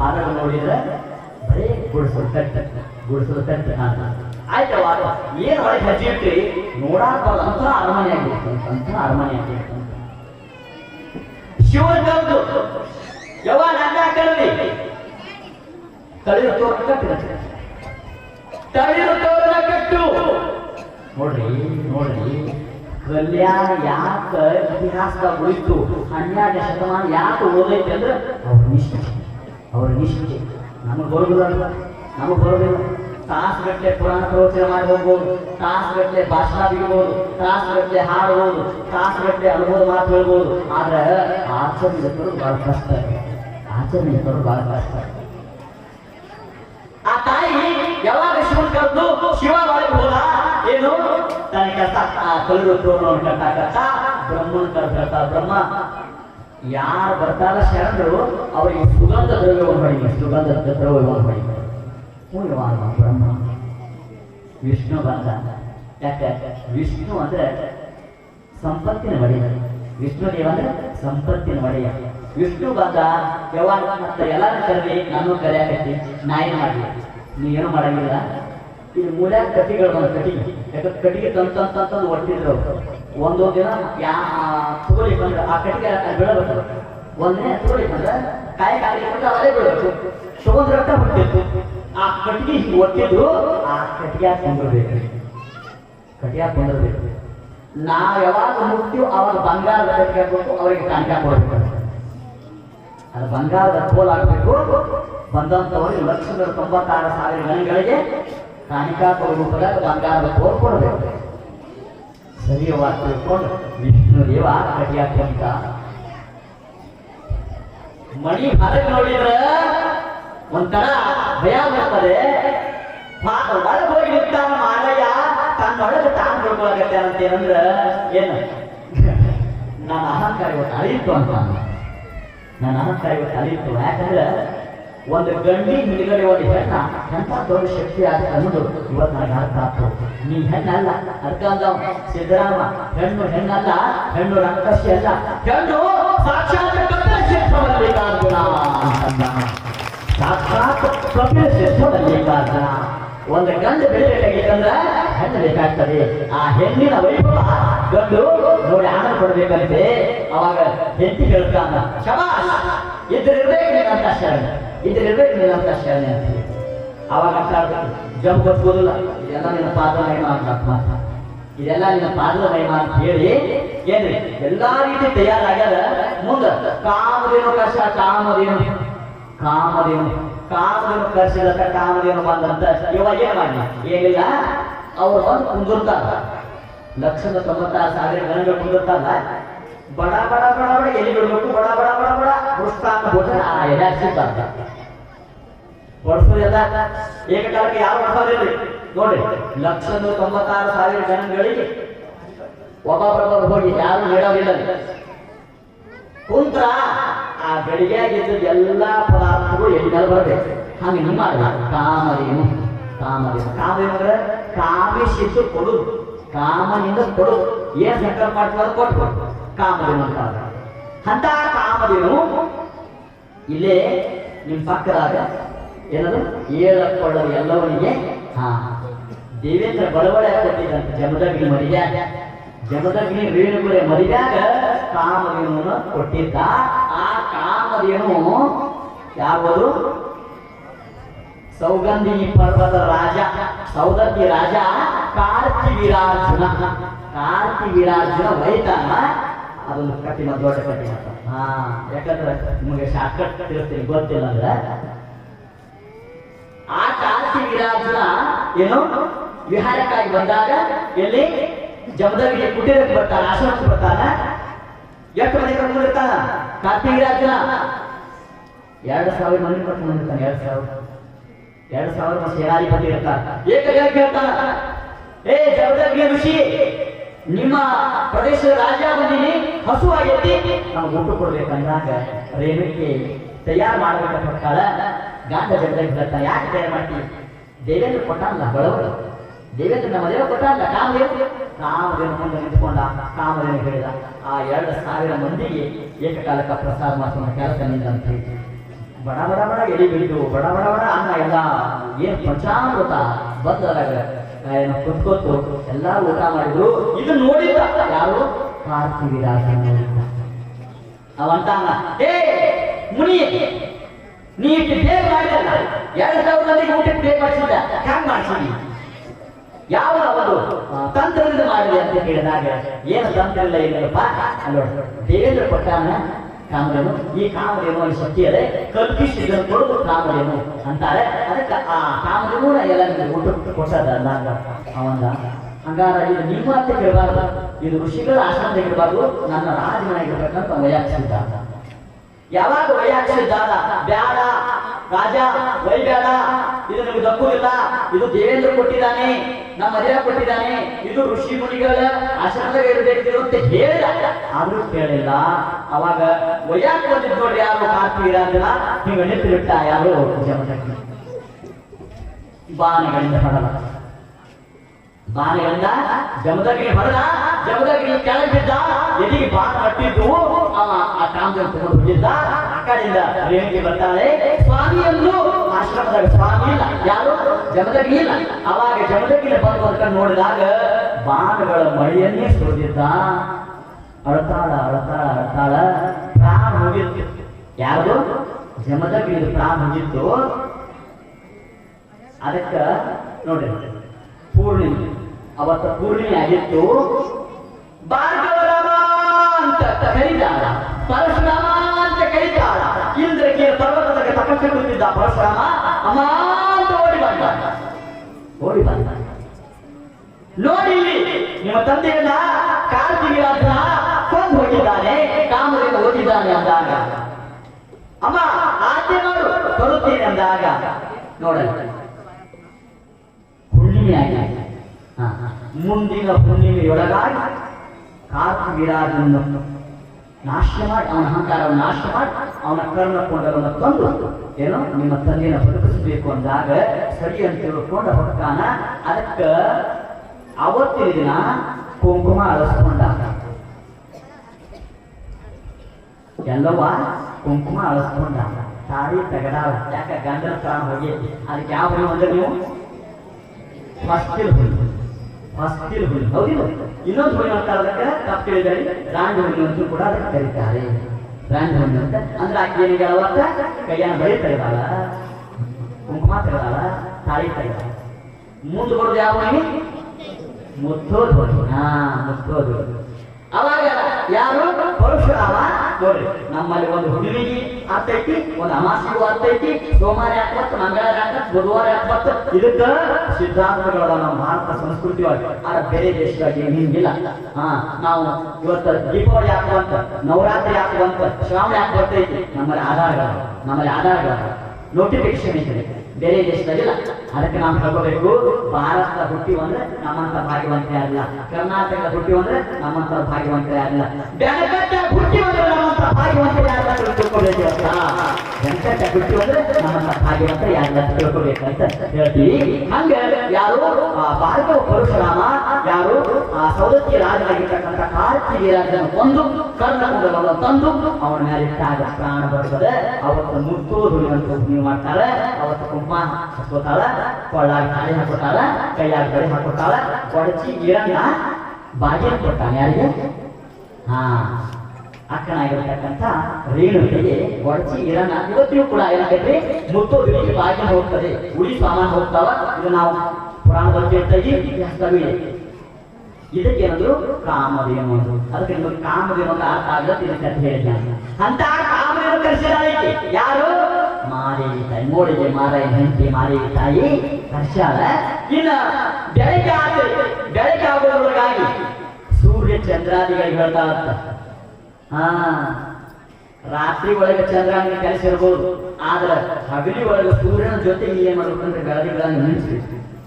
ಪಾದಗಳು ನೋಡಿದ್ರೆ ಬರೇ ಗುಡಿಸಲು ತಟ್ಟ, ಗುಡಿಸಲು ಅಂತ ಆಯ್ತವ ಏನ್ ಒಳಗೆ ಹೆಜ್ಜೆ ಇಟ್ರಿ ನೋಡಾಕ ಅಂತ ಅರಮನೆ ಆಗಿರ್ತಂತ ಅಂತ ಅರಮನೆ ಆಗಿರ್ತಂತ ಶಿವ ಶಿವನ ಕಲ್ದು ಯಾವ ನನ್ನ ಕಲ್ವಿ ತಳಿರು ತೋರಣ ತಳಿರು ತೋರಣ ಕಟ್ಟು. ನೋಡ್ರಿ ನೋಡ್ರಿ. ಕಲ್ಯಾಣ ಯಾಕ ಇತಿಹಾಸದಾಗ ಉಳಿತು? ಹನ್ನೆರಡು ಶತಮಾನ ಯಾಕೆ ಓದೈತೆ ಅಂದ್ರೆ ಅವ್ರ ನಿಷ್ಠೆ. ಅವ್ರ ನಿಷ್ಠೆ ನಮಗೆ ಬರೋದಿಲ್ಲ. ನಮಗೆ ಬರೋದಿಲ್ಲ. ತಾಸುಗಟ್ಟಲೆ ಪುರಾಣ ಪ್ರವಚನ ಮಾಡಿ ಹೋಗ್ಬೋದು ತಾಸುಗಟ್ಟಲೆ ಭಾಷಣ ಬಿಡ್ಬೋದು. ತಾಸುಗಟ್ಟಲೆ ಹಾಡ್ಬೋದು. ತಾಸುಗಟ್ಟಲೆ ಅನುಭವ ಮಾತು ಹೇಳ್ಬೋದು. ಆದ್ರೆ ಆಚರಣೆ ತರೋದು ಬಹಳ ಕಷ್ಟ. ಆಚರಣೆ ತರೋದು ಬಹಳ ಕಷ್ಟ. ಆ ತಾಯಿ ಯಾವಾಗ ಶಿವನ್ ಕರೆದು ಶಿವ ಒಳಗೆ ಹೋದ? ಏನು? ತನ್ನ ತೋರಣವನ್ನು ಕಟ್ಟಾಕತ್ತ ಬ್ರಹ್ಮನ್ ಕರ್ಕತ್ತ ಬ್ರಹ್ಮ ಯಾರು ಬರ್ತಾರ ಶರಣರು, ಅವರಿಗೆ ಸುಗಂಧ ದ್ರವ್ಯವನ್ನು ಹೊಡಿ ಸುಗಂಧ ದ್ರವ್ಯವನ್ನು ಹೊಡಿ ಪೂರ್ಣವಾದ ಬ್ರಹ್ಮ. ವಿಷ್ಣು ಬಂದ. ಯಾಕೆ? ವಿಷ್ಣು ಅಂದ್ರೆ ಸಂಪತ್ತಿನ ಒಡೆಯ. ವಿಷ್ಣು ದೇವ ಅಂದ್ರೆ ಸಂಪತ್ತಿನ ಒಡೆಯ. ವಿಷ್ಣು ಬಂದ ಯಾವಾಗ ಮತ್ತೆ ಎಲ್ಲಾರು ಕರೆದಿ ನಾನು ಕರೆಯಾಕತ್ತಿ, ನಾ ಏನ್ ಮಾಡ್ಲಿ? ನೀ ಏನು ಮಾಡಂಗಿಲ್ಲ? ಇದು ಮೂಲ ಕಟ್ಟಿಗಳು ಬಂದ ಕಟ್ಟಿಗೆ. ಯಾಕಂದ್ರೆ ಕಟ್ಟಿಗೆ ಅಂತ ಒಟ್ಟಿದ್ರು. ಒಂದೊಂದು ದಿನ ಯಾ ಬಂದ ಬಂದ್ರೆ, ಆ ಕಟ್ಟಿಗೆ ಬೀಳಬೇಕು ಒಂದಿನ ತೋರಿ ಬಂದ್ರೆ ಕಾಯಿ ಕಾಯಿ ಬಂದ್ರೆ ಅವರೇ ಬೀಳಬೇಕು. ಸುಗಂಧ ರಕ್ತ ಬಿಡ್ತಿತ್ತು ಆ ಕಟ್ಟಿಗೆ ಹಿಂಗೆ ಒಟ್ಟಿದ್ರು, ಆ ಕಟ್ಟಿಗೆ ಕೊಂಡ್ಬೇಕು ಕಟ್ಟಿಗೆ ಕೊಂಡ್ಬೇಕು ನಾವು ಯಾವಾಗ ಮುಟ್ತೀವೋ ಅವಾಗ ಬಂಗಾರದ ಹಾಕ್ಬೇಕು ಅವರಿಗೆ ಕಾಣಿಕೆ ಕೊಡಬೇಕು ಅದು ಬಂಗಾರದ ಕೋಲ್ ಆಗಬೇಕು ಬಂದಂಥವರಿಗೆ ಲಕ್ಷದ ತೊಂಬತ್ತಾರು ಸಾವಿರ ಜನಗಳಿಗೆ ಕಾಣಿಕಾ ರೂಪದಾಗ ಬಂಗಾರದ ಕೋಲ್ ಕೊಡಬೇಕು. ಸರಿಯವಾಗಿ ತಿಳ್ಕೊಂಡು ವಿಷ್ಣು ದೇವ ಕಟಿಯಾಕೊಂಡ ಮಣಿ ಹೊರಗೆ ನೋಡಿದ್ರೆ ಒಂಥರ ಭಯ ಬರ್ತದೆ ಒಳಗೆ ಹೋಗಿ ನಿಂತಾನ ಮಾಲಯ್ಯ ತನ್ನೊಳಗೆ ತಾನು ತಿಳ್ಕೊಳಕತ್ತೆ ಅಂತ ಏನಂದ್ರ ಏನು? ನನ್ನ ಅಹಂಕಾರ ಇವತ್ತು ಅಳಿಯಿತು ಅಂತ ನನ್ನ ಅಹಂಕಾರ ಇವತ್ತು ಅಳಿಯಿತು ಯಾಕಂದ್ರೆ ಒಂದು ಗಂಡಿ ಹಿಂದ್ಗಡೆ ಒಂದು ಹೆಣ್ಣ ಎಂತ ದೊಡ್ಡ ಶಕ್ತಿ ಆದ ಅನ್ನೋದು ಇವತ್ತು ನನಗೆ ಅರ್ಥ ಆಯ್ತು ನೀ ಹೆಣ್ಣಲ್ಲ ಅರ್ಥ ಅಂದ ಸಿದ್ದರಾಮ, ಹೆಣ್ಣು ಹೆಣ್ಣಲ್ಲ, ಹೆಣ್ಣು ರಕ್ತಶಿ ಅಲ್ಲ ಹೆಣ್ಣು ಸಾಕ್ಷಾತ್ ಕಪಿಲಶೇಷವಲ್ಲಿಗಾರ್ಜುನ ಅಂತಂದ. ಸಾಕ್ಷಾತ್ ಕಪಿಲಶೇಷವಲ್ಲಿಗಾರ್ಜುನ ಒಂದು ಗಂಡು ಬೆಳಿಬೇಕಾಗಿತ್ತಂದ್ರ ಹೆಣ್ಣು ಬೇಕಾಗ್ತದೆ. ಆ ಹೆಣ್ಣಿನ ವೈಭವ ಗಂಡು ನೋಡಿ ಆನಂದ ಪಡ್ಬೇಕಂತೆ. ಅವಾಗ ಹೆಂಡತಿ ಹೇಳ್ತಾನ, ಶಬಾಷ್ ಇದ್ರಿರ್ಬೇಕು ಅಂತ ಶರಣ ಇದ್ರಿರ್ಬೇಕು ಅಂತ ಶಾಲೆ ಅಂತ. ಅವಾಗ ಜಂಪ್ ಗೊತ್ತೋದಿಲ್ಲ ಇದೆಲ್ಲ ನಿನ್ನ ಪಾದ ಮಹಿಮ ಅಂತ ಇದೆಲ್ಲ ನಿನ್ನ ಪಾದದ ಮಹಿಮ ಅಂತ ಹೇಳಿ, ಏನ್ರಿ? ಎಲ್ಲಾ ರೀತಿ ತಯಾರಾಗ್ಯಾರ ಮುಂದ ಕಾಮದೇನು ಕಷ್ಟ ಕಾಮದೇನು ಕಾಮದೇನು ಕಾಮದೇನು ಕರ್ಸಿದ ಕಾಮದೇನು ಬಂದಂತ ಇವಾಗ ಏನ್ ಮಾಡಿ ಏನಿಲ್ಲ, ಅವ್ರು ಬಂದು ಕುಂದಿರ್ತಾರ ಲಕ್ಷದ ತೊಂಬತ್ತಾರು ಸಾವಿರ ಗಣಗಳು ಕುಂದಿರ್ತಾರಲ್ಲ ಬಡ ಬಡ ಬಡ ಬಡ, ಎಲ್ಲಿ ಬಿಡಬೇಕು? ಬಡ ಬಡ ಬಡ ಬಡ. ಪುಷ್ಪಾಂಗ ಭೋಜನ ಆ ಎಲೆ ಹಚ್ಚಿರ್ತಾರ ಎಲ್ಲ ಏಕಕಾಲಕ್ಕೆ ಯಾರು ಹೊಡ್ಸೋದಿಲ್ರಿ ನೋಡಿ, ಲಕ್ಷದ ತೊಂಬತ್ತಾರು ಸಾವಿರ ಜನಗಳಿಗೆ ಒಬ್ಬೊಬ್ಬರೊಬ್ಬರು ಹೋಗಿ ಯಾರು ಹೇಳೋದಿಲ್ಲ ಕುಂತ್ರ, ಆ ಗಳಿಗೆಯಾಗಿದ್ದ ಎಲ್ಲಾ ಪದಾರ್ಥಗಳು ಎಲ್ಲಿ ಬರಬೇಕು. ಹಂಗೆ ನಿಮ್ಮ ಕಾಮರೇನು ಕಾಮರೇನು ಕಾಮರೇನು ಅಂದ್ರೆ ಕಾಮಿಸಿದ್ದು ಕೊಡು. ಕಾಮನಿಂದ ಕೊಡು. ಏನ್ ಸಂಕಲ್ಪ ಮಾಡ್ತಾರೆ ಕೊಟ್ಟು ಕಾಮದೇನು ಅಂತ ಅಂತ ಕಾಮದೇನು? ಇಲ್ಲೇ ನಿಮ್ ಪಕ್ಕದಾಗ ಏನದು? ಹೇಳಕೊಳ್ಳಲು ಎಲ್ಲವನಿಗೆ ಹಾ. ದೇವೇಂದ್ರ ಬಡವಳೆ ಕೊಟ್ಟಿದ್ದಂತೆ ಜಮದಗ್ನಿ ಮರಿದಾಗ ಜಮದಗ್ನಿ ರೇಣುಗುರೆ ಮರಿಯಾಗ ಕಾಮಧೇನುವನ್ನು ಕೊಟ್ಟಿದ್ದ. ಆ ಕಾಮಧೇನು ಯಾವುದು ಸೌಗಂಧಿನಿ ಪರ್ವತ ರಾಜ. ಸೌಗಂಧಿ ರಾಜ ಕಾರ್ತಿ ವಿರಾರ್ಜುನ ಕಾರ್ತಿ ವಿರಾರ್ಜುನ ವೈತಾನ ಅದೊಂದು ಕಟ್ಟಿನ ದೊಡ್ಡ ಮಾಡ್ತಾರೆ ಹಾ, ಯಾಕಂದ್ರೆ ನಿಮಗೆ ಶಾರ್ಟ್ಕಟ್ ತಿಳ್ತೀನಿ ಗೊತ್ತಿಲ್ಲ ಅಂದ್ರೆ. ಆ ಕಾರ್ತಿ ವಿರಾಜನ ಏನು, ವಿಹಾರಕ್ಕಾಗಿ ಬಂದಾಗ ಎಲ್ಲಿ? ಜಮದಗಿರಿ ಕುಟೀರಕ್ಕೆ ಬರ್ತಾರೆ ಆಶ್ರಮಕ್ಕೆ ಬರ್ತಾನ. ಎಷ್ಟು ಮನೆ ಕರ್ಕೊಂಡು ಕಾರ್ತಿ ಗಿರಾಜ ಎರಡು ಸಾವಿರ ಮನೆ ಕರ್ಕೊಂಡು ಎರಡು ಸಾವಿರ. ಎರಡು ಸಾವಿರ ಸೇನಾಧಿಪತಿ ಇರ್ತಾನ. ಏಕ ಕೇಳ್ತಾನ ಏ ಜಮದಗಿರಿ ಋಷಿ, ನಿಮ್ಮ ಪ್ರದೇಶದ ರಾಜ ಬಂದಿನಿ. ಹಸು ಆಗೈತಿ ನಾವು ಊಟ ಕೊಡ್ಬೇಕಂದಾಗ ರೇಣುಕೆ ತಯಾರು ಮಾಡ್ಬೇಕಂತ ಹೊತ್ತಾಳ ಗಾಂಧ ಬರ್ತಾನೆ ಯಾಕೆ ತಯಾರು ಮಾಡ್ತೀವಿ? ದೇವೇಂದ್ರ ಕೊಟ್ಟಲ್ಲ ಬಡವರು ದೇವೇಂದ್ರ ನಮ್ಮ ದೇವ ಕೊಟ್ಟಲ್ಲ ಕಾಮದೇವ್. ಕಾಮದೇವ ಮುಂದೆ ನಿಂತ್ಕೊಂಡ, ಕಾಮದೇವ ಹೇಳಿದ, ಆ ಎರಡು ಸಾವಿರ ಮಂದಿಗೆ ಏಕಕಾಲಕ್ಕೆ ಪ್ರಸಾದ ಮಾಡಿಸೋಣ ಕೆಲಸ ನಿಂದ ಅಂತ ಹೇಳಿ ಬಡ ಬಡ ಬಡ ಎಡಿ ಬಿಡಿದು ಬಡ ಬಡ ಬಡ ಅನ್ನ ಎಲ್ಲ, ಏನ್ ಪಂಚಾಮೃತ ಬಂದದಾಗ ಏನು ಕುತ್ಕೊತ್ತು, ಎಲ್ಲ ಊಟ ಮಾಡಿದ್ರು. ಇದು ನೋಡಿದ್ದ ಯಾರು? ಅವಂತಾನ ಏ, ಮುನಿ, ನೀ ಪೇ ಮಾಡಿದಲ್ಲ? ಎರಡು ಸಾವಿರ ಮಂದಿಗೆ ಊಟಕ್ಕೆ ಬೇಗ ಮಾಡಿಸಿದ್ದ. ಹ್ಯಾಂಗ್ ಮಾಡಿಸಿದಿ? ಯಾವ ಒಂದು ತಂತ್ರದಿಂದ ಮಾಡಿದೆ ಅಂತ ಕೇಳಿದಾಗ ಏನು ತಂತ್ರ ಇಲ್ಲ ಇಲ್ಲಪ್ಪ? ಅಲ್ಲೋ, ದೇವೇಂದ್ರ ಕೊಟ್ಟಾನ ಕಾಮರೇನು? ಈ ಕಾಮರೇನು ಅಲ್ಲಿ ಶಕ್ತಿ ಅದೇ. ಕೊಡುವ ಕಾಮರೇನು ಅಂತಾರೆ. ಅದಕ್ಕೆ ಆ ಕಾಮರೇನು ಎಲ್ಲ ಊಟ ಕೊಟ್ಟದ ಅವಂದ. ಹಂಗಾರ ಇದು ನಿಮ್ಮ ಅಂತ ಇರಬಾರ್ದು, ಇದು ಋಷಿಗಳ ಆಶ್ರಮದಾಗ ಇರಬಾರ್ದು, ನನ್ನ ರಾಜನಾಗಿರ್ಬೇಕಂತ ವಯಾಕ್ಷಿದ್ದ ಯಾವಾಗ ವಯಾಕ್ಷಿದ್ದ ಬ್ಯಾಡ, ರಾಜ ವೈಬ್ಯಾಡ ಇದು ನಿಮಗೆ ದಕ್ಕುವುದಿಲ್ಲ ಇದು ದೇವೇಂದ್ರ ಕೊಟ್ಟಿದ್ದಾನೆ, ನಮ್ಮ ಮದುವೆ ಕೊಟ್ಟಿದ್ದಾನೆ, ಇದು ಋಷಿ ಮುನಿಗಳ ಆಶ್ರಮದಾಗ ಇರಬೇಕು ಅಂತ ಹೇಳಿದ ಆದ್ರೂ ಕೇಳಿಲ್ಲ. ಅವಾಗ ವೈಯಾಕ್ ಬಂದಿದ್ ನೋಡ್ರಿ, ಯಾರು ಕಾರ್ತಿ ಇರಾದಿಲ್ಲ ಹಿಂಗ ಬಿಟ್ಟ ಯಾರು ಬಾನ ಬಾಣಗಳಿಂದ ಹೊಡಲ ಬಾಣಗಳಿಂದ ಜಮದಗಿರಿ ಹೊಡೆದ ಜಮದಗಿರಿ ಕೆಳಗೆ ಬಿದ್ದ, ಎದಿಗೆ ಬಾಣ ಕಟ್ಟಿದ್ದು, ಆ ಕಾಮದಲ್ಲಿ ತಗೊಂಡು ಬಿದ್ದಿದ್ದ, ಆ ಕಡೆಯಿಂದ ರೇಣಿಗೆ ಬರ್ತಾಳೆ. ಸ್ವಾಮಿಯನ್ನು ಆಶ್ರಮದಾಗ ಸ್ವಾಮಿ ಇಲ್ಲ. ಯಾರು? ಜಮದಗಿ ಇಲ್ಲ. ಅವಾಗ ಜಮದಗಿರಿ ಬಂದು ಬಂದ್ಕೊಂಡು ನೋಡಿದಾಗ ಬಾಣಗಳ ಮಳೆಯನ್ನೇ ಸುರಿದಿದ್ದ. ಅಳತಾಳ ಅಳತಾಳ ಅಳತಾಳ, ಪ್ರಾಣ ಹೋಗಿತ್ತು. ಯಾರು ಜಮದಗಿರಿ ಪ್ರಾಣ ಹೋಗಿತ್ತು. ಅದಕ್ಕೆ ನೋಡಿ ಪೂರ್ಣಿಮೆ. ಅವತ್ತ ಪೂರ್ಣಿಮೆ ಆಗಿತ್ತು ಭಾರ್ಗವರಾಮ ಅಂತ ಕರೀತಾರ ಪರಶುರಾಮ ಅಂತ ಕರೀತಾರ ಇಂದ್ರಕ್ಕೆ ಪರ್ವತದ ತಪಸ್ಸೆ ಕೂತಿದ್ದ ಪರಶುರಾಮ ಅಮ್ಮ ಅಂತ ಓಡಿ ಬಂದ. ಓಡಿ ಬಂದ. ನೋಡಿ ನಿಮ್ಮ ತಂದೆಯನ್ನ ಕಾರ್ತಿಕರಾಜನ ಕೊಂದು ಹೋಗಿದ್ದಾನೆ ಕಾಮದಿಂದ ಓದಿದ್ದಾನೆ ಅಂದಾಗ. ಅಮ್ಮ ಆಜ್ಞೆ ಮಾಡು ಬರುತ್ತೇನೆ ಅಂದಾಗ. ನೋಡಲ್ಲ ಹುಣ್ಣಿಮೆ ಆಗಿ ಹಾ, ಮುಂದಿನ ಹುಣ್ಣಿಮೆಯೊಳಗಾಗಿ ಕಾರ್ತಿವೀರಾಜನನ್ನು ನಾಶ ಮಾಡಿ ಅವನ ಅಹಂಕಾರವನ್ನು ನಾಶ ಮಾಡಿ ಅವನ ಕರ್ಣಕೊಂಡವನ್ನು ತಂದು, ಏನೋ ನಿಮ್ಮ ತಂದೆಯನ್ನು ಬದುಕಿಸಬೇಕು ಅಂದಾಗ ಸರಿ ಅಂತ ತಿಳ್ಕೊಂಡ ಹೊರತಾನ ಅದಕ್ಕೆ ಅವತ್ತಿನ ದಿನ ಕುಂಕುಮ ಅಳಸ್ಕೊಂಡ ಎಲ್ಲವ ಕುಂಕುಮ ಅಳಸ್ಕೊಂಡ ತಾಳಿ ತೆಗಡಾಳ ಯಾಕೆ ಗಂಡನ ಪ್ರಾಣ ಹೋಗಿ, ಅದಕ್ಕೆ ಯಾವ ಅಂದ್ರೆ ನೀವು? ಫಸ್ಟ್ ಹುಣ್ಣು ಫಸ್ಟಿಲ್ ಹುಣ್ಣು ಹೌದಿಲ್ಲ ಇನ್ನೊಂದು ಹುಣ್ಣು ಅಂತ ಅದಕ್ಕೆ ತಪ್ಪು ಹೇಳಿದರೆ ರಾಂಡ್ ಅಂತೂ ಕೂಡ ಅದಕ್ಕೆ ಕರೀತಾರೆ. ರಾಂಡ್ ಅಂತ ಅಂದ್ರೆ ಆಕೆ ಏನಿಗೆ ಅವತ್ತ ಕೈಯನ್ನು ಬಳಿ ತೆಗೆದಾಳ ಕುಂಕುಮ ತೆಗೆದಾಳ ತಾಳಿ ತೆಗೆದಾಳ ಮುಂದೆ ಬರೋದು ಯಾವ ಮನೆ ಮುತ್ತೋದು. ಹಾ, ಮುತ್ತೋದು. ಅವಾಗ ಯಾರು? ಪರಶುರಾಮ ನೋಡ್ರಿ ನಮ್ಮಲ್ಲಿ ಒಂದು ಹುಡುಗಿ ಆಗ್ತೈತಿ, ಒಂದು ಅಮಾಸಿಗೂ ಆಗ್ತೈತಿ, ಸೋಮವಾರ ಹಾಕ್ಬತ್ತು ಮಂಗಳವಾರ ಹಾಕ್ಬತ್ತು ಬುಧವಾರ ಹಾಕ್ಬತ್ತು ಇದಕ್ಕ ಸಿದ್ಧಾಂತಗಳ ನಮ್ಮ ಭಾರತ ಸಂಸ್ಕೃತಿ ಒಳಗೆ ಆದ್ರೆ ಬೇರೆ ದೇಶದಾಗ ಹಿಂಗಿಲ್ಲ. ಹಾ, ನಾವು ಇವತ್ತು ದೀಪಾವಳಿ ಹಾಕುವಂತ, ನವರಾತ್ರಿ ಹಾಕುವಂತ, ಶ್ರಾವಣ ಯಾಕೆ ಬರ್ತೈತಿ? ನಮ್ಮಲ್ಲಿ ಆಧಾರಗಳು ನಮ್ಮಲ್ಲಿ ಆಧಾರಗಳು ನೋಟಿಫಿಕೇಶನ್ ಇದೆ ಬೇರೆ ದೇಶದಲ್ಲಿಲ್ಲ ಅದಕ್ಕೆ ನಾವು ಹೇಳ್ಕೋಬೇಕು, ಭಾರತದ ಹುಟ್ಟಿ ಅಂದ್ರೆ ನಮ್ಮಂತ ಭಾಗ್ಯವಂತ ಯಾರಿಲ್ಲ ಕರ್ನಾಟಕದ ಹುಟ್ಟಿ ಅಂದ್ರೆ ನಮ್ಮಂತ ಭಾಗ್ಯವಂತ ಯಾರಿಲ್ಲ ಹುಟ್ಟಿ ಅಂದ್ರೆ ನಮ್ಮಂತ ಭಾಗ್ಯವಂತ ಯಾರಿಲ್ಲ ಅಂತ ತಿಳ್ಕೊಬೇಕು ಅಂತ ಬೆನಕಟ್ಟ ಹುಟ್ಟಿ ಯಾರಿಲ್ಲ ಅಂತ ತಿಳ್ಕೊಬೇಕಂತ ಹೇಳ್ತೀವಿ. ಹಂಗ ಯಾರು, ಆ ಭಾರ್ಗವ ಪರಶುರಾಮ, ಯಾರು ಸೌದತ್ತಿ ರಾಜನಾಗಿರ್ತಕ್ಕಂಥ ಕಾರ್ತಿಕ ರಾಜನ ಒಂದು ಕರ್ಣಕುಂಡಲವನ್ನು ತಂದು ಅವನ ಮೇಲೆ ಇಟ್ಟಾಗ ಪ್ರಾಣ ಬರ್ತದೆ. ಅವತ್ತು ಮುತ್ತೋದು ಅಂತ ನೀವು ಮಾಡ್ತಾರೆ. ಅವತ್ತು ಕುಂಭ ಹಾಕೋತಾಳ ಕೊಳ್ಳಾಗ ತಾಳಿ ಹಾಕೋತಾಳ, ಕೈಯಾಗ ಬಳಿ ಹಾಕೋತಾಳ. ಕೊಡಚಿ ಈರಣ್ಣ ಬಾಗಿಲು ಕೊಟ್ಟಾನೆ ಯಾರಿಗೆ? ಹಾ. ಅಕ್ಕನಾಗಿರ್ತಕ್ಕಂಥ ರೇಣುವಿಗೆ ಒಡಚಿ ಇರನ ಇವತ್ತಿಗೂ ಕೂಡ ಏನಾಗೈತ್ರಿ ಬಿಟ್ಟು ಬಾಗಿಲು ಹೋಗ್ತದೆ. ಉಳಿ ಸಾಮಾನು ಹೋಗ್ತಾವ. ಇದು ನಾವು ಪುರಾಣದಲ್ಲಿ ಕೇಳ್ತೀವಿ ಇತಿಹಾಸದಲ್ಲಿ ಇದೆ ಇದಕ್ಕೆ ಏನಂದ್ರು ಕಾಮಧೇನು ಅಂದ್ರು. ಅದಕ್ಕೆ ನಿಮಗೆ ಕಾಮಧೇನು ಅಂತ ಅರ್ಥ ಆಗತ್ತೆ ಇದಕ್ಕೆ ಅಂತ ಹೇಳಿದ್ದೆ ಅಂತ ಯಾರು? ಮಾರೇವಿ ತಾಯಿ. ಮೋಡಿಗೆ ಮಾರಾಯ ಹೆಂಡತಿ ಮಾರೇವಿ ತಾಯಿ. ಕರ್ಸಾಳ ಇನ್ನ ಬೆಳಗ್ಗೆ ಆದ್ರೆ ಬೆಳಗ್ಗೆ ಆಗೋದ್ರೊಳಗಾಗಿ ಸೂರ್ಯ ಚಂದ್ರಾದಿಗಳು ಹೇಳ್ತಾ ಹಾ. ರಾತ್ರಿ ಒಳಗೆ ಚಂದ್ರನಿಗೆ ಕೆಲಸ ಇರ್ಬೋದು. ಆದ್ರೆ ಹಗಲಿ ಒಳಗೆ ಸೂರ್ಯನ ಜೊತೆ ಏನ್ ಮಾಡ್ಬೇಕಂದ್ರೆ ಬೆಳಗ್ಗೆಗಳನ್ನು ನಿಲ್ಲಿಸಿ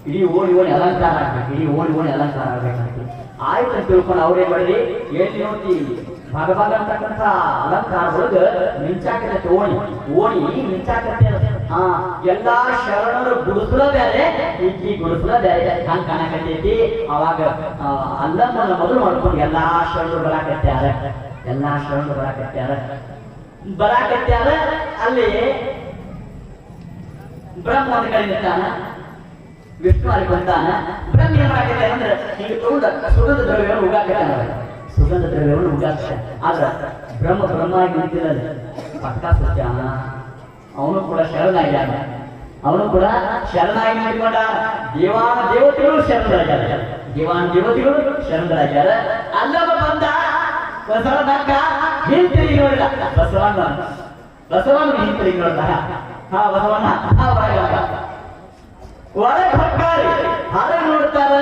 ಇಡೀ ಓಣಿ ಓಣಿ ಅಲಂಕಾರ ಆಗ್ಬೇಕು. ಇಡೀ ಓಣಿ ಓಣಿ ಅಲಂಕಾರ ಆಗ್ಬೇಕಂತ. ಆಯ್ತು ಅಂತ ತಿಳ್ಕೊಂಡು ಅವ್ರೇನ್ ಮಾಡಿದ್ರಿ? ಎಲ್ಲಿ ನೋಡಿ ಭಾಗ ಭಾಗ ಅಂತಕ್ಕಂಥ ಅಲಂಕಾರ ಒಳಗ ಮಿಂಚಾಕತ್ತೆ ಓಣಿ ಓಣಿ ಮಿಂಚಾಕತ್ತೆ. ಹಾ. ಎಲ್ಲಾ ಶರಣರು ಗುಡಿಸಲ ಬೇರೆ ಈ ಗುಡಿಸಲ ಬೇರೆ ಕಾಣಕತ್ತೈತಿ. ಅವಾಗ ಅಲ್ಲ ಮೊದಲು ಮಾಡ್ಕೊಂಡು ಎಲ್ಲಾ ಶರಣರು ಬರಾಕತ್ಯಾರ. ಎಲ್ಲಾ ಶರಣ ಬರಾಕತ್ಯಾರ ಬರಾಕತ್ಯಾರ ಅಲ್ಲಿ ಬ್ರಹ್ಮ ಒಂದು ಕಡೆ ವಿಷ್ಣು ಅಲ್ಲಿ ಬಂದಾನ. ಬ್ರಹ್ಮ ಏನ್ ಅಂದ್ರೆ ಈಗ ತಗೊಂಡ ಸುಗಂಧ ದ್ರವ್ಯವನ್ನು ಉಗಾಕತ್ತಾನ. ಸುಗಂಧ ದ್ರವ್ಯವನ್ನು ಉಗಾಕ್ತಾನ ಆದ್ರ ಬ್ರಹ್ಮ ಬ್ರಹ್ಮ ಆಗಿ ನಿಂತಿಲ್ಲ ಪಕ್ಕ ಪಟ್ಟ ಅವನು ಕೂಡ ಶರಣಾಗ್ಯಾನ. ಅವನು ಕೂಡ ಶರಣಾಗಿ ಮಾಡಿಕೊಂಡ. ದೇವಾನ ದೇವತೆಗಳು ಶರಣರಾಗ್ಯಾರ. ದೇವಾನ ದೇವತೆಗಳು ಶರಣರಾಗ್ಯಾರ. ಅಲ್ಲ ಬಸವನಕ್ಕ ಹಿಂತಿರುಗಿ ನೋಡಿದ ಬಸವಣ್ಣ ಬಸವಣ್ಣ ಹಿಂತಿರುಗಿ ನೋಡಿದ ಹಾ ಬಸವಣ್ಣ ಹಾ ಒಳಗ ಒಳಗೆ ಹೊಕ್ಕಾರಿ. ಹೊರಗೆ ನೋಡ್ತಾರ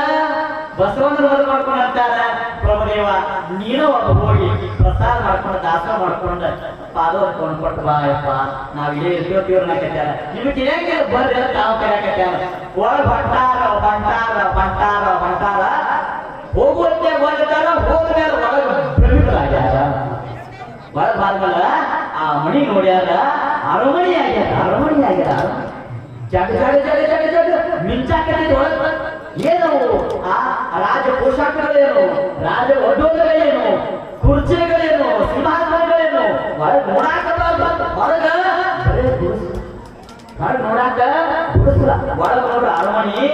ಬಸವಣ್ಣ ಹೊರಗೆ ಮಾಡ್ಕೊಂಡು ಅಂತಾರ. ಪ್ರಭುದೇವ, ನೀನು ಒಬ್ಬ ಹೋಗಿ ಪ್ರಸಾದ ಮಾಡ್ಕೊಂಡು ದಾಸ ಮಾಡ್ಕೊಂಡು, ಪಾದ ಹೊತ್ಕೊಂಡು ಕೊಟ್ಟು ಬಾಯಪ್ಪ ನಾವ್ ಇಲ್ಲೇ ಇರ್ತೀವ್ರನ್ನ ಕಟ್ಟಾರ ನಿಮಗೆ ಹೇಗೆ ಬರ್ರಿ ಅಂತ ತಾವು ಕಟ್ಟಾರ ಒಳ ಹೊಂಟಾರ ಹೊಂಟಾರ ಹೊಂಟಾರ ಹೊಂಟಾರ ಹೋಗುವಂತೆ ಒಳಗ್ ಬಾದ್ಮೇಲೆ ಆ ಮಣಿ ನೋಡ್ಯಾರ ಅರಮಣಿ ಆಗ್ಯಾರ ಅರಮಣಿ ಆಗ್ಯಾರ ಜಗ ಜಗ ಜಗ ಜಗ ಜಗ ಮಿಂಚಾಕತ್ತಿದ್ ಒಳಗ್ ಏನು ಆ ರಾಜ ಪೋಷಾಕಗಳೇನು ರಾಜ ಒಡ್ಡೋಲಗಳೇನು ಕುರ್ಚಿಗಳೇನು ಸಿಂಹಾಸನಗಳೇನು ಒಳಗ್ ನೋಡಾಕ ಹೊರಗ ಬರೇ ಗುಡ್ಸು. ಹೊರಗ್ ನೋಡಾಕ ಗುಡಿಸಲ ಒಳಗ್ ನೋಡ್ರ ಅರಮಣಿ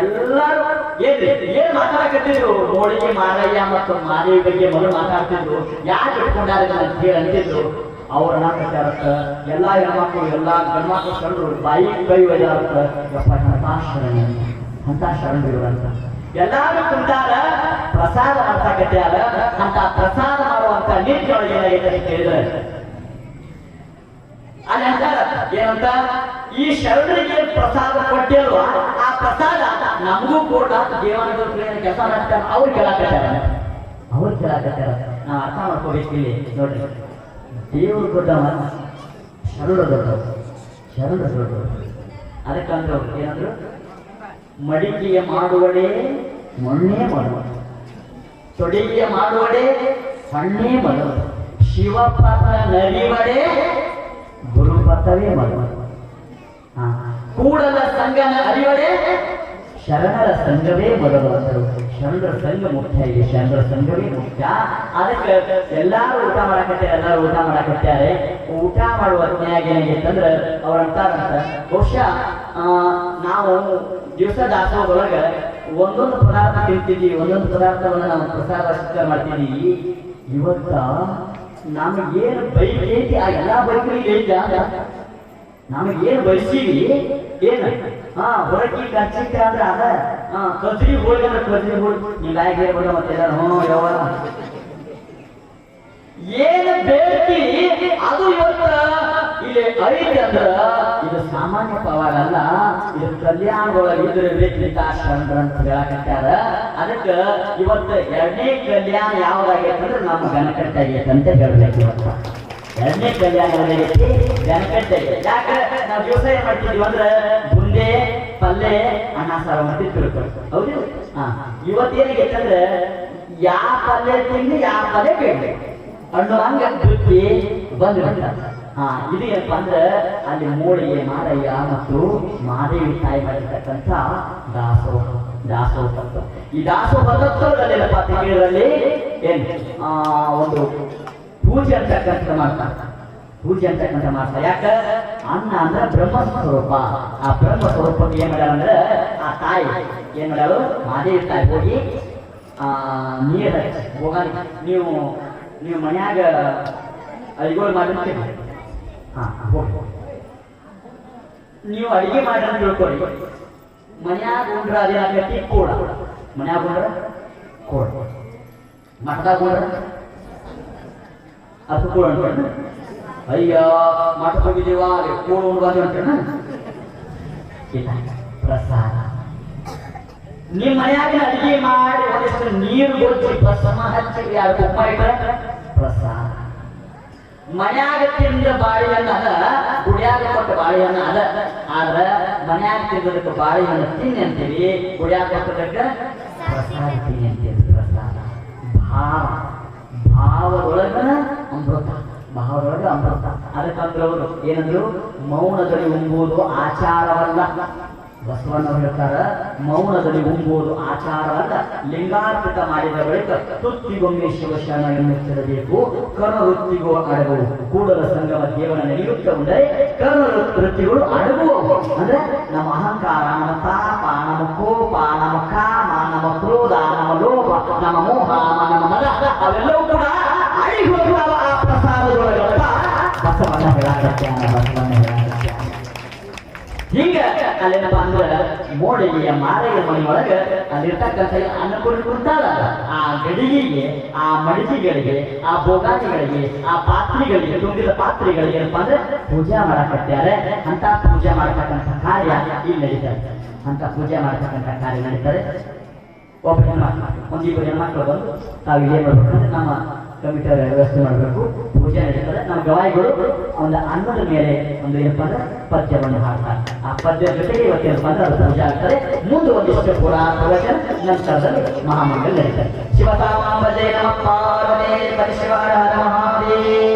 ಎಲ್ಲಾರು ಏನ್ರಿ? ಏನ್ ಮಾತಾಡಕತ್ತಿದ್ರು? ಮೋಳಿಗೆ ಮಾರಯ್ಯ ಮತ್ತು ಮಾದೇವಿ ಬಗ್ಗೆ ಮೊದಲು ಮಾತಾಡ್ತಿದ್ರು. ಯಾಕೆ ಇಟ್ಕೊಂಡಾರ ಅಂತ ಹೇಳಿ ಅಂತಿದ್ರು. ಅವ್ರ ನಾಟಕ ಎಲ್ಲಾ ಹೆಣ್ಮಕ್ಳು, ಎಲ್ಲಾ ಗಂಡ್ಮಕ್ಳು ಕಂಡ್ರು, ಬಾಯಿ ಕೈ ಒಯ್ದಾರತ್ತ ಯಪ್ಪ ಅಂತ ಶರಣ ಅಂತ. ಎಲ್ಲಾರು ಕುಂತಾರ ಪ್ರಸಾದ ಮಾಡ್ತಾಕತ್ಯಾರ ಅಂತ ಪ್ರಸಾದ ಮಾಡುವಂತ ನಿಟ್ಟಿನೊಳಗೆ ಏನಾಗೈತೆ ಅಂತ ಹೇಳಿದ್ರೆ ಅಲ್ಲಿ ಅಂತಾರ, ಏನಂತ? ಈ ಶರಣರಿಗೆ ಪ್ರಸಾದ ಕೊಟ್ಟಿಲ್ವಾ ಆ ಪ್ರಸಾದ ನಮಗೂ ಕೂಡ ದೇವಾನಂದ ಕೆಲಸ ಮಾಡ್ತಾರೆ. ಅವ್ರು ಕೇಳಾಕತ್ತಾರ. ಅವ್ರು ಕೇಳಾಕತ್ತಾರ. ನಾವು ಅರ್ಥ ಮಾಡ್ಕೋಬೇಕು ಇಲ್ಲಿ. ನೋಡ್ರಿ. ದೇವರು ದೊಡ್ಡವ ಶರಣ ದೊಡ್ಡವ ಶರಣ ದೊಡ್ಡವ ಅದಕ್ಕಂದ್ರೆ ಏನಂದ್ರು? ಮಡಿಕೆಯ ಮಾಡುವಡೆ ಮಣ್ಣೇ ಮಾಡುವ ತೊಡಿಗೆಯ ಮಾಡುವಡೆ ಹಣ್ಣೇ ಮಾಡುವ ಶಿವಪಥ ನರಿವಡೆ ಗುರುಪಥವೇ ಮಾಡುವ. ಕೂಡಲ ಸಂಗನ ಅರಿವಡೆ? ಶರಣರ ಸಂಘವೇ ಮೊದಲು ಅಂದರು ಶರಣರ ಸಂಘ ಮುಖ್ಯ ಇದೆ ಶರಣರ ಸಂಘವೇ ಮುಖ್ಯ. ಅದಕ್ಕೆ ಎಲ್ಲಾರು ಊಟ ಮಾಡಕತ್ತಾರೆ ಎಲ್ಲಾರು ಊಟ ಮಾಡಕತ್ತಾರೆ. ಊಟ ಮಾಡುವ ಹೊತ್ನ್ಯಾಗ ಏನಾಗೈತಂದ್ರ ಅವ್ರ ಅಂತಾರಂತ. ಬಹುಶಃ ನಾವು ದಿವಸ ದಾಸೋದೊಳಗ ಒಂದೊಂದು ಪದಾರ್ಥ ತಿಂತಿದ್ವಿ. ಒಂದೊಂದು ಪದಾರ್ಥವನ್ನು ನಾವು ಪ್ರಸಾದ ಸ್ವೀಕಾರ ಮಾಡ್ತಿದ್ದೀವಿ ಇವತ್ತ ನಮಗೇನು ಬೈಕ್ ಆ ಎಲ್ಲಾ ಬೈಕರಿಗೆ ನಮಗೇನು ಬಯಸೀವಿ ಏನ? ಹಾ ಹೊರಕಿ ಕಚ್ಚಿಕ ಅಂದ್ರೆ ಅದ. ಹಾ ಕಜ್ರಿ ಹೋಳಿ ಅಂದ್ರೆ ಕಜ್ರಿ ಹೋಳಿ. ಬ್ಯಾಗ್ ಹೇಳ್ಬೋದ ಮತ್ತೆ ಹ್ಞೂ ಯಾವ ಏನ್ ಬೇಕಿ ಅದು ಇವತ್ತ ಇಲ್ಲಿ ಐತಿ ಅಂದ್ರ, ಇದು ಸಾಮಾನ್ಯ ಪವಾಡ ಅಲ್ಲ. ಇದು ಕಲ್ಯಾಣದೊಳಗೆ ಇದ್ರೆ ಬೇಕಿಂತ ಶರಣರ ಅಂತ ಹೇಳಕತ್ತಾರ. ಅದಕ್ಕ ಇವತ್ತ ಎರಡನೇ ಕಲ್ಯಾಣ ಯಾವ್ದಾಗೈತೆ ಅಂದ್ರೆ ನಮ್ಮ ಗಣಕಟ್ಟಾಗೈತಂತ ಹೇಳ್ಬೇಕು ಇವತ್ತ. ಎರಡನೇ ಕಲ್ಯಾಣ ಜನಕಟ್ಟೆ ಯಾಕ ನಾವು ದಿವಸ ಏನ್ ಮಾಡ್ತಿದ್ವಿ ಅಂದ್ರೆ ಬುಂದೆ ಪಲ್ಲೆ ಅನ್ನ ಸಾರ ಮಾಡಿ ತಿಳ್ಕೊಳ್ತೀವಿ ಹೌದು? ಹಾ. ಇವತ್ತೇನಾಗೈತೆ ಅಂದ್ರೆ ಯಾವ ಪಲ್ಯ ತಿಂದು ಯಾವ ಪಲ್ಯ ಕೇಳ್ಬೇಕು ಹಣ್ಣು ಹಂಗ ಬುದ್ಧಿ ಬಂದು ಹಾ ಇದು ಏನಪ್ಪ ಅಂದ್ರೆ ಅಲ್ಲಿ ಮೂಳಿಗೆ ಮಾರಯ್ಯ ಮತ್ತು ಮಾದೇವಿ ತಾಯಿ ಮಾಡಿರ್ತಕ್ಕಂಥ ದಾಸೋಹ ದಾಸೋಹ ತತ್ವ. ಈ ದಾಸೋಹ ತತ್ವದಲ್ಲೇನಪ್ಪ ತಿಂಗಳಲ್ಲಿ ಏನ್? ಆ, ಒಂದು ಪೂಜೆ ಅಂತಕ್ಕಂಥ ಮಾಡ್ತಾರೆ ಪೂಜೆ ಅಂತಕ್ಕಂಥ ಮಾಡ್ತಾರೆ ಯಾಕ? ಅನ್ನ ಅಂದ್ರೆ ಬ್ರಹ್ಮ ಸ್ವರೂಪ ಆ ಬ್ರಹ್ಮ ಸ್ವರೂಪಕ್ಕೆ ಏನ್ ಮಾಡ್ಯಾರ ಅಂದ್ರೆ ಆ ತಾಯಿ, ಏನ್ ಮಾಡ್ಯಾರು ಮಾದೇವಿ ತಾಯಿ ಹೋಗಿ, ಆ ನೀರ ಹೋಗಿ ನೀವು ನೀವು ಮನ್ಯಾಗ ಅಡಿಗಳು ಮಾಡಿ ಹಾ, ಹೋಗಿ. ನೀವು ಅಡಿಗೆ ಮಾಡಿ ಅಂತ ತಿಳ್ಕೊಳ್ಳಿ ಮನ್ಯಾಗ ಉಂಡ್ರ ಅದೇನಾಗೈತಿ ಕೂಡ ಮನ್ಯಾಗ ಉಂಡ್ರ? ಕೋಡ ಮಠದಾಗ ಉಂಡ್ರ? ಅದು ಕೂಡ ಅಂತಾನ ಅಯ್ಯ ಮಠಕ್ಕೆ ಹೋಗಿದ್ದೀವ ಅಲ್ಲಿ ಇಲ್ಲ, ಪ್ರಸಾದ. ನಿಮ್ಮ ಮನ್ಯಾಗ ಅಡಿಗೆ ಮಾಡಿ ಒಂದಿಷ್ಟು ನೀರು ಗೊಜ್ಜಿ ಪ್ರಸಮ ಹಚ್ಚಿ ಯಾರು ತುಪ್ಪ ಇಟ್ರೆ ಪ್ರಸಾದ. ಮನ್ಯಾಗ ತಿಂದ ಬಾಳೆಹಣ್ಣ ಅದ ಗುಡಿಯಾಗ ಕೊಟ್ಟ ಬಾಳೆಹಣ್ಣ ಅದ ಆದ್ರ ಮನ್ಯಾಗ ತಿಂದದಕ್ಕೆ ಬಾಳೆಹಣ್ಣು ತಿನ್ನಿ ಅಂತೀವಿ, ಗುಡಿಯಾಗ ಕೊಟ್ಟದಕ್ಕೆ ಪ್ರಸಾದ ತಿನ್ನಿ ಅಂತೀವಿ, ಪ್ರಸಾದ. ಭಾವ ಭಾವದೊಳಗ ಅಮೃತ ಭಾವದೊಳಗ ಅಮೃತ. ಅದಕ್ಕಂದ್ರೆ ಅವರು ಏನಂದ್ರು? ಮೌನದಲ್ಲಿ ಉಂಬುವುದು ಆಚಾರವಲ್ಲ. ಬಸವಣ್ಣವ್ರು ಹೇಳ್ತಾರ, ಮೌನದಲ್ಲಿ ಉಂಬುವುದು ಆಚಾರವಲ್ಲ. ಲಿಂಗಾರ್ಪಿತ ಮಾಡಿದ ಬಳಿಕ ತುತ್ತಿಗೊಮ್ಮೆ ಶಿವಶಾನ ಎನ್ನುತ್ತಿರಬೇಕು ಕರ್ಣ ವೃತ್ತಿಗೂ ಅಡಗುವು. ಕೂಡಲ ಸಂಗಮ ದೇವನ ನಡೆಯುತ್ತ ಉಂಡರೆ ಕರ್ಣ ವೃತ್ತಿಗಳು ಅಡಗುವವು. ಅಂದ್ರೆ ನಮ್ಮ ಅಹಂಕಾರ, ನಮ್ಮ ತಾಪ, ನಮ್ಮ ಕೋಪ, ನಮ್ಮ ಕಾಮ, ನಮ್ಮ ಕ್ರೋಧ, ನಮ್ಮ ಲೋಭ, ನಮ್ಮ ಮೋಹ, ನಮ್ಮ ಮದ ಅವೆಲ್ಲವೂ ಕೂಡ ಅಳಿ ಹೋಗುವ ಆ ಪ್ರಸಾದದೊಳಗತ್ತ ಹಿಂಗ ಅಲ್ಲೇನಪ್ಪ ಅಂದ್ರ ಮೋಡಿಗೆಯ ಮಾರೆಯ ಮನೆಯೊಳಗ ಅಲ್ಲಿರ್ತಕ್ಕಂಥ ಅನ್ನಪೂರ್ಣ ಕುಂತಾಳ ಆ ಗಡಿಗೆಗೆ, ಆ ಮಡಿಗೆಗಳಿಗೆ, ಆ ಬೋಗಾಟಿಗಳಿಗೆ ಆ ಪಾತ್ರೆಗಳಿಗೆ, ತುಂಬಿದ ಪಾತ್ರೆಗಳಿಗೆ ಏನಪ್ಪ ಅಂದ್ರೆ ಪೂಜೆ ಮಾಡಕತ್ತಾರೆ ಅಂತ ಪೂಜೆ ಮಾಡತಕ್ಕಂಥ ಕಾರ್ಯ ಇಲ್ಲಿ ನಡೀತಾರೆ ಅಂತ ಪೂಜೆ ಮಾಡತಕ್ಕಂಥ ಕಾರ್ಯ ನಡೀತಾರೆ ಒಬ್ಬ ಹೆಣ್ಮಕ್ಳು, ಒಂದಿಬ್ಬರು ಹೆಣ್ಮಕ್ಳು ಬಂದು ತಾವು ಏನ್ ಮಾಡ್ಬೇಕಂದ್ರೆ ನಮ್ಮ ಕಂಪ್ಯೂಟರ್ ವ್ಯವಸ್ಥೆ ಮಾಡಬೇಕು. ಪೂಜೆ ನಡೀತದೆ. ನಮ್ಮ ಗವಾಯಿಗಳು ಒಂದು ಅನ್ನದ ಮೇಲೆ ಒಂದು ಏನಪ್ಪ ಅಂದ್ರೆ ಪದ್ಯವನ್ನು ಹಾಡ್ತಾರೆ. ಆ ಪದ್ಯ ಜೊತೆಗೆ ಇವತ್ತೇನಪ್ಪ ಅಂದ್ರೆ ಅದು ಪೂಜೆ ಆಗ್ತದೆ. ಮುಂದೆ ಒಂದಿಷ್ಟು ಪುರಾಣ ಪ್ರವಚನ ನಂತರದಲ್ಲಿ ಮಹಾಮಂಗಲ್ ನಡೀತಾರೆ ಶಿವಸಾಮಾಂಬಜಯ ನಮ. ಪಾರ್ವತಿ ಪರಿಶಿವಾರ ಮಹಾದೇವ.